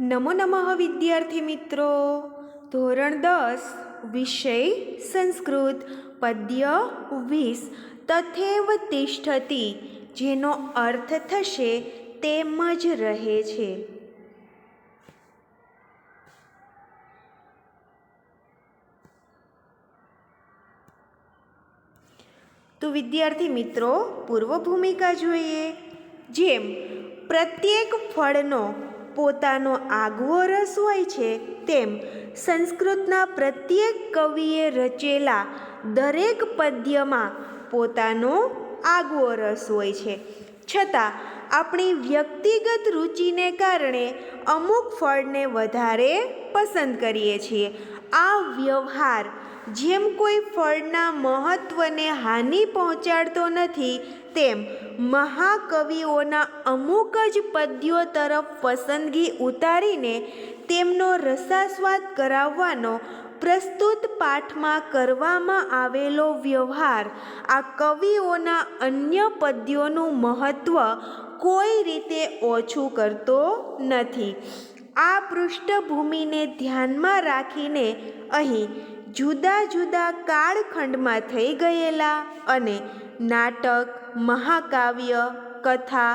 નમો નમઃ વિદ્યાર્થી મિત્રો. ધોરણ દસ, વિષય સંસ્કૃત, પદ્ય વીસ, તથેવ તિષ્ઠતી, જેનો અર્થ થશે તેમ જ રહે છે. તો વિદ્યાર્થી મિત્રો પૂર્વ ભૂમિકા જોઈએ. જેમ, પ્રત્યેક ફળનો પોતાનો આગવો રસ હોય છે તેમ સંસ્કૃતના પ્રત્યેક કવિએ રચેલા દરેક પદ્યમાં પોતાનો આગવો રસ હોય છે. છતાં, આપણી વ્યક્તિગત રુચિને કારણે અમુક ફળને વધારે પસંદ કરીએ છીએ. આ વ્યવહાર જેમ કોઈ ફળના મહત્ત્વને હાનિ પહોંચાડતો નથી, તેમ મહાકવિઓના અમુક જ પદ્યો તરફ પસંદગી ઉતારીને તેમનો રસાસ્વાદ કરાવવાનો પ્રસ્તુત પાઠમાં કરવામાં આવેલો વ્યવહાર, આ કવિઓના અન્ય પદ્યોનું મહત્ત્વ કોઈ રીતે ઓછું કરતો નથી. આ પૃષ્ઠભૂમિને ધ્યાનમાં રાખીને અહીં જુદા જુદા કાળખંડમાં થઈ ગયેલા અને નાટક, મહાકાવ્ય, કથા,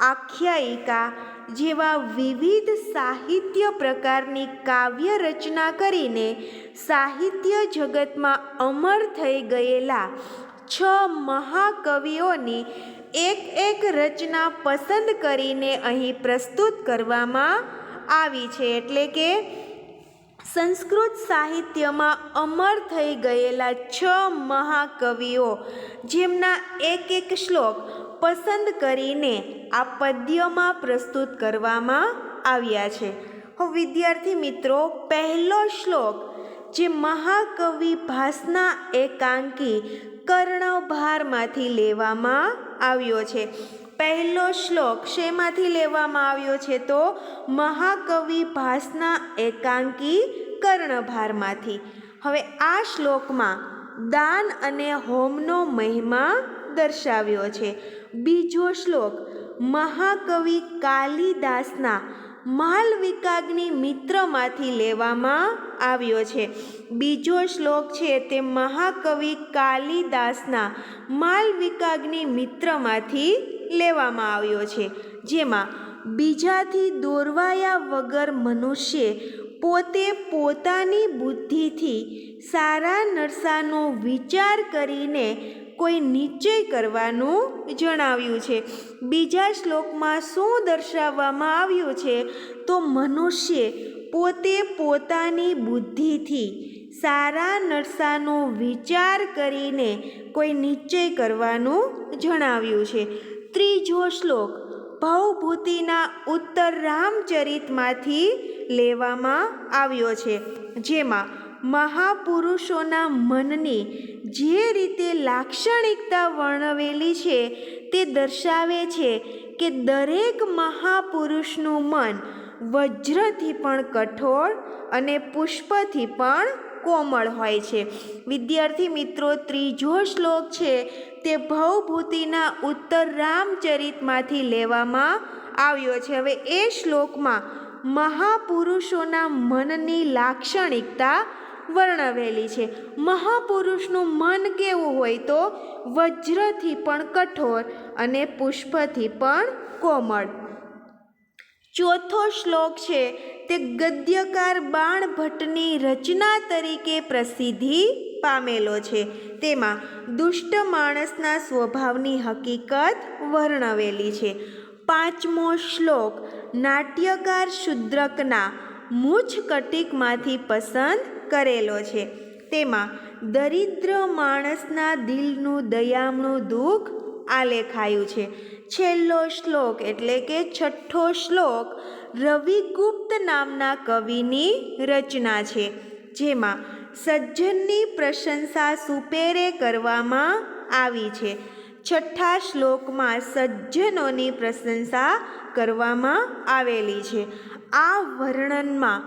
આખ્યાયિકા જેવા વિવિધ સાહિત્ય પ્રકારની કાવ્ય રચના કરીને સાહિત્ય જગતમાં અમર થઈ ગયેલા છ મહાકવિઓની એક એક રચના પસંદ કરીને અહીં પ્રસ્તુત કરવામાં આવી છે. એટલે કે સંસ્કૃત સાહિત્યમાં અમર થઈ ગયેલા છ મહાકવિઓ, જેમના એક એક શ્લોક પસંદ કરીને આ પદ્યમાં પ્રસ્તુત કરવામાં આવ્યા છે. હવે વિદ્યાર્થી મિત્રો, પહેલો શ્લોક, જે મહાકવિ ભાસના એકાંકી કર્ણભારમાંથી લેવામાં આવ્યો છે. પહેલો શ્લોક શેમાંથી લેવામાં આવ્યો છે તો મહાકવિ ભાસના એકાંકી કર્ણભારમાંથી. હવે આ શ્લોકમાં દાન અને હોમનો મહિમા દર્શાવ્યો છે. બીજો શ્લોક, મહાકવિ કાલિદાસના માલવિકાગ્નિ મિત્રમાંથી લેવામાં આવ્યો છે. બીજો શ્લોક છે તે મહાકવિ કાલિદાસના માલવિકાગ્નિ મિત્રમાંથી લેવામાં આવ્યો છે. જેમાં બીજાથી દોરવાયા વગર મનુષ્ય પોતે પોતાની બુદ્ધિથી સારા નરસાનો વિચાર કરીને કોઈ નિશ્ચય કરવાનું જણાવ્યું છે. બીજા શ્લોકમાં શું દર્શાવવામાં આવ્યું છે? તો મનુષ્ય પોતે પોતાની બુદ્ધિથી સારા નરસાનો વિચાર કરીને કોઈ નિશ્ચય કરવાનું જણાવ્યું છે. ત્રીજો શ્લોક, ભવભૂતિના ઉત્તર રામચરિતમાંથી લેવામાં આવ્યો છે, જેમાં મહાપુરુષોના મનની જે રીતે લાક્ષણિકતા વર્ણવેલી છે, તે દર્શાવે છે કે દરેક મહાપુરુષનું મન વજ્રથી પણ કઠોર અને પુષ્પથી પણ કોમળ હોય છે. વિદ્યાર્થી મિત્રો, ત્રીજો શ્લોક છે, તે ભવભૂતિના ઉત્તર રામચરિતમાંથી લેવામાં આવ્યો છે. હવે એ શ્લોકમાં મહાપુરુષોના મનની લાક્ષણિકતા વર્ણવેલી છે. મહાપુરુષનું મન કેવું હોય તો વજ્રથી પણ કઠોર અને પુષ્પથી પણ કોમળ. ચોથો શ્લોક છે, તે ગદ્યકાર બાણ ભટ્ટની રચના તરીકે પ્રસિદ્ધિ પામેલો છે. તેમાં દુષ્ટ માણસના સ્વભાવની હકીકત વર્ણવેલી છે. પાંચમો શ્લોક, નાટ્યકાર શુદ્રકના મૂછ કટિકમાંથી પસંદ કરેલો છે. તેમાં દરિદ્ર માણસના દિલનું દયામણું દુઃખ આલેખાયું છે. છેલ્લો શ્લોક એટલે કે છઠ્ઠો શ્લોક રવિગુપ્ત નામના કવિની રચના છે, જેમાં સજ્જનની પ્રશંસા સુપેરે કરવામાં આવી છે. છઠ્ઠા શ્લોકમાં સજ્જનોની પ્રશંસા કરવામાં આવેલી છે. આ વર્ણનમાં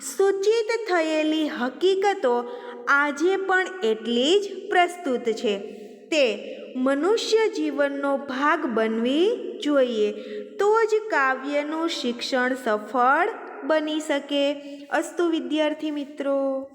સૂચિત થયેલી હકીકતો આજે પણ એટલી જ પ્રસ્તુત છે. તે મનુષ્ય જીવનનો ભાગ બનવી જોઈએ તો જ કાવ્યનું શિક્ષણ સફળ બની શકે. અસ્તુ વિદ્યાર્થી મિત્રો.